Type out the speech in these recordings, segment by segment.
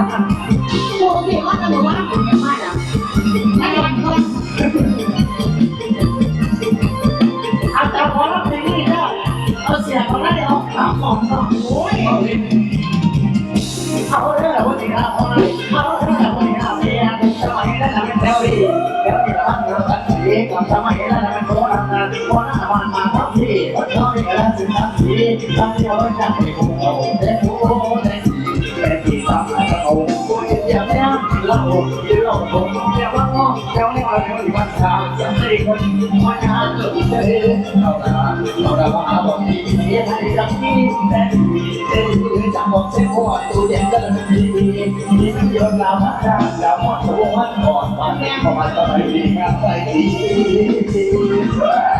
ปกติว่าจะบอกว่าผมไม่มาอะไม่ยอมก็อาจารย์ขอรับเพลงนี้ก็เอาเสียงของนั่นเอาขำของสองโอ้ยเอาเลยเอาเลยวันนี้นเอาเลยเอาเลยวันนี้นเมียสมัยนั้นเป็นแถวดีแถวดีละมันเยอะกันดีกับสมัยนั้นเป็นโบราณนะโบราณมันมาทับที่วัดน้อยกันสิทับที่ตั้งเดียวจะใดี๋ยวว่าง้อเดี๋ยวให้เราเดี๋ยวอีวันเช้าจะไม่คนมาหานเจอเราละเราละว่าบอกทีเสียให้ดังนี้แต่แต่จะบอกเส้นหัวตัวเด็กก็เลยดีดีมันโยนเรามาข้างราหมดตัวมันก่อนมาแน่พอมาสบายดีงานไปดีชุดนี้แล้วก็ใจเย็นชุดนี้แล้วก็ใจเย็นสิลูกเด็กเด็กมาน้อยตัวผมมาเด็กครอบครัวขอแทนทานให้ครอบครัวที่มีครอบครัวกันสมุนของจุมาละคนที่ทำงานจุมาละคนที่ทำงานดูใจระบาดและคนที่ครับส่วนราคาเป็นห้าด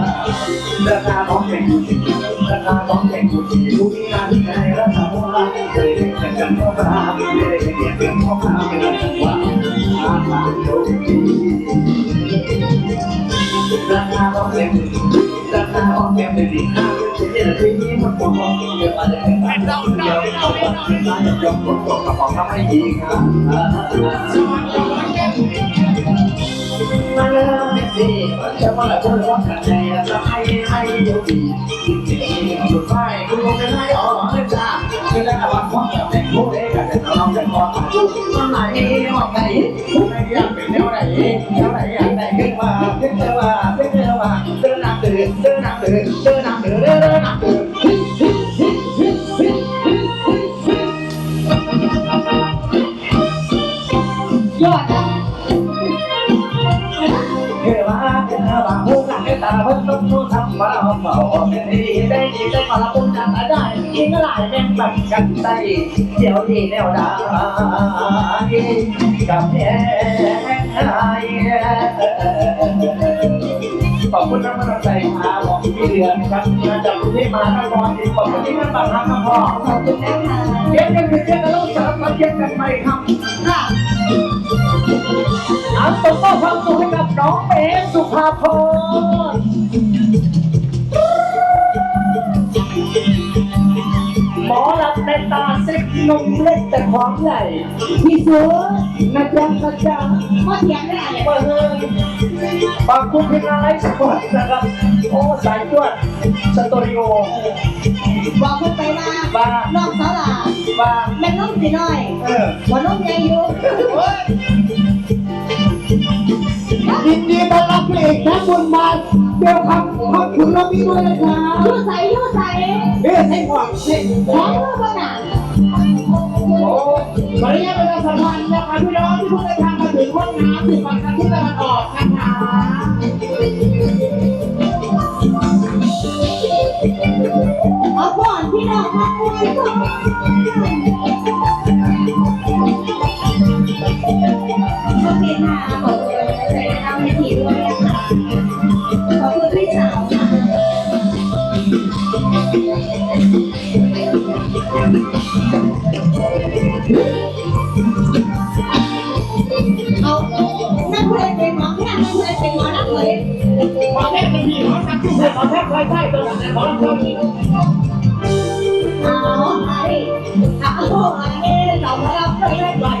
ราคาเป็นห้าดาวมาเจ็ดประจำไรใจราคาของเป็นอยู่ที่ราคาของเป็นอยู่ที่ทุกงานที่ไหนราคาว่าเคยเป็นกันพ่อค้าเคยเป็นเป็นพ่อค้าเป็นว่าอาหารโลกีราคาของเป็นราคาของเป็นเป็นดีห้าเป็นที่นี้มันปวดหัวเยอะอะไรกันเดี๋ยวเดียวเอาไปร้านยกคนตกกระป๋องทำให้ดีครับม มดีจะมาละคนร้องกันใจจะให้ให้ดูดีสุดท้ายคุณคงจะได้อ๋อเล่นจ้าคือได้วันความกับแต่งผู้เด็กกันเราจะขอถ่ายรูปมาไหนมาไหนไม่อยากเป็นแนวไหนแนวไหนอยากได้ขึ้นมาขึ้นมาขึ้นมาเดินหนักเดินเดินหนักเดินเดิน ดีได้ดีได้มาละปุ่นจังได้กินก็หลายแม่งแบังกันได้เดี๋ยวดีแนวดากับแย่ขอบคุณท่านผู้ใจมาบอกพี่เดือนครับมาจากกรุงเทพมหานครขอบคุณที่ท่านบังคับมาพอขอบคุณนะคะเย็นกันคือเย็นกันต้องสารพัดเย็นกันไปครับค่ะเอาตบมือความสุขให้กับน้องเมย์สุภาพร มอหลับในตาเซ็กนมเล็กแต่ความใหญ่พี่ซื้อนะจ๊ะนะจ๊ะมาเถียงได้อะไงเปิดฝากคุณเพลงอะไรสักคนนะครับโอ้สายจวดสตูดิโอบอกคุณไปว่าบ้าน้องสาวหลาบ้าแม่น้องสีน้อยเออหัวน้องใหญ่อยู่ ยินดีต้อนรับพระเอกทั้งบุญมาเดี๋ยวคำขอบคุณเรามีด้วยนะครับยู่ใส่ยู่ใส่เฮ้ยให้หวังสิแข็งมือบ้างน่ะโอ้ขออนุญาตประชาสัมพันธ์นะคะพี่น้องที่เพิ่งเดินทางมาถึงห้องน้ำถึงฝั่งทางที่ตะวันออกนะคะเอาก่อนพี่น้องมาคุยก่อนโอเคค่ะ ขอแค่เป็นพี่ขอสักจุดขอแค่ใครใช่ตัวขอรับผิดเอาไอ้เอาไอ้เราไม่รับไม่ได้ปล่อยเลยว่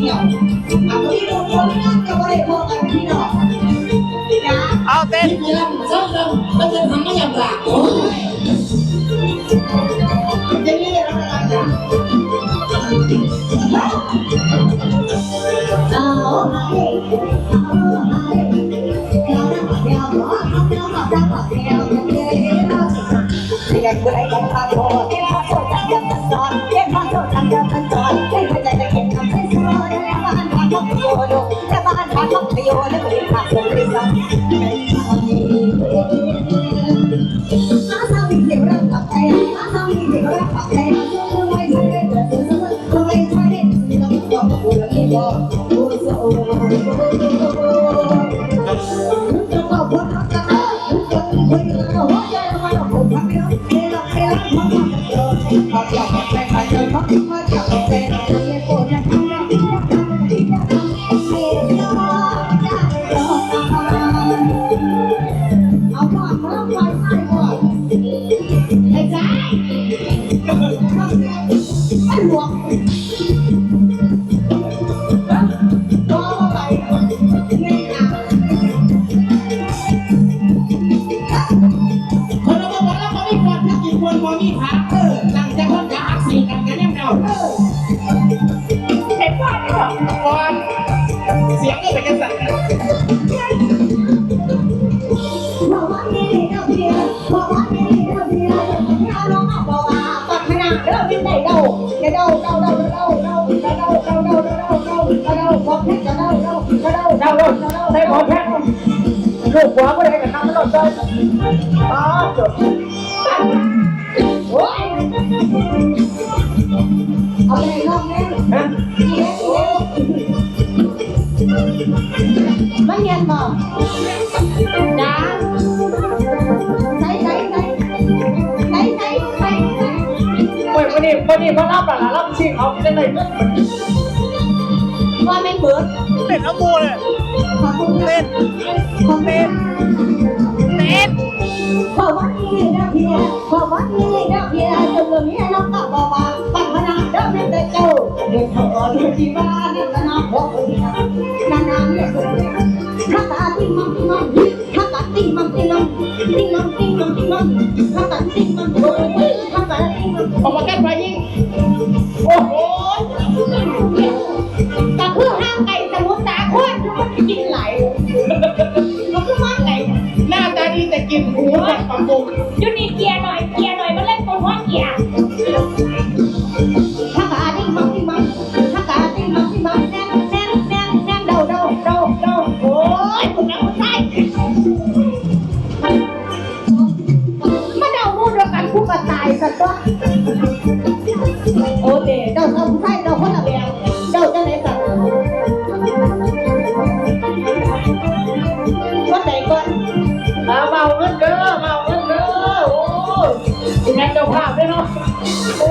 เดียวที่ดูคนที่นั่งจะบริโภคกันพี่น้องนะเอาเต้นไม่รับซ่อมเราเราจะทำไม่อย่างไรจะนี่เราจะทำอย่างเอาไปเอาไปเดี๋ยวนะเดี๋ยวหมอเอาเดี๋ยวหมอจะบอกเดี๋ยวจะเดี๋ยวจะอยากไปกันครับ Oh, ปัดขนาดเราเป็นไหนเราเดาเดาเดาเดาเดาเดาเดาเดาเดาเดาเนี้วันนี้มารับหลานรับชิงเอาจะไหนเต้นว่าไม่เบิดเต้นน้ำมูเลยขอบคุณเต้นขอบคุณเต้นเต้นขอบคุณนี่นะเพียขอบคุณนี่นะเพียจนเรื่องนี้น้องก็บอกว่าปัญหาเดิมเป็นเจ้าเด็กเขาดูที่บ้านนั่นนะบอกเลยนะนั่นนะเนี่ยคือถ้าตาติ้งมังติ้งมังถ้าตาติ้งมังติ้งมังติ้งมังติ้งมังติ้งมังถ้าตาติ้งมังโอ้ย มาเมาเงินเด้อเมาเงินเด้อโอ้ยคุณแม่เจ้าภาพด้เนาะโอ้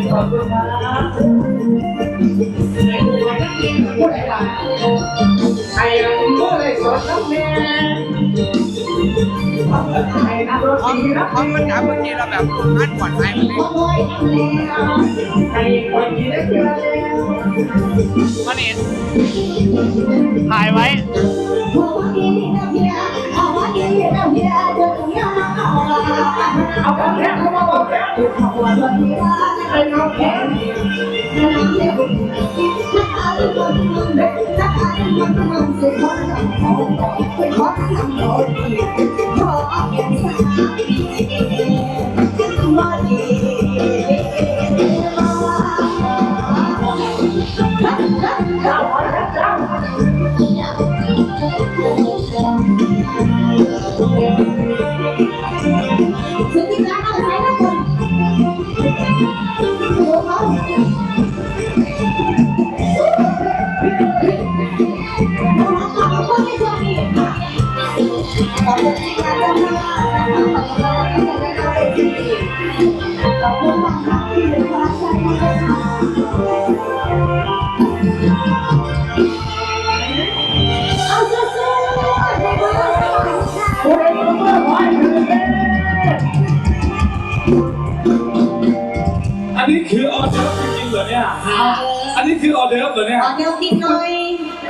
ยขอบคุณครับพูดอะไรล่ะไอ้พูดอะไรสอนน้ำแม่ไอ้นักดนตรีนะห้องมันกลับเมื่อกี้เราแบบอันก่อนไปมันเลยมยน้ำแล้วไอ้คนที่ได้เจอมันเห็นถ่ายไว้ เอาของแท้เข้ามาบอกแท้ไอ้น้องแท้เจ้าเจ้า อันนี้คือออเดิร์ฟจริงๆเหรอเนี่ย อันนี้คือออเดิร์ฟเหรอเนี่ย เอาเดี๋ยวกินหน่อย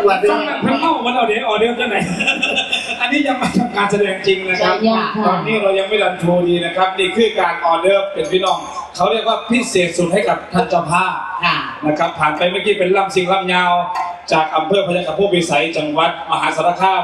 วัสดีฟังแบบเพิ่งเล่ามันออเดี๋ยวออเดิร์ฟที่ไหน อันนี้ยังมาทำการแสดงจริงนะครับตอนนี้เรายังไม่ดันโชว์ดีนะครับ นี่คือการออเดอร์เป็นพี่น้อง เขาเรียกว่าพิเศษสุดให้กับท่านเจ้าภาพ ค่ะ นะครับผ่านไปเมื่อกี้เป็นลำสิงลำยาว จากอำเภอพยัคฆภูมิวิสัยจังหวัดมหาสารคาม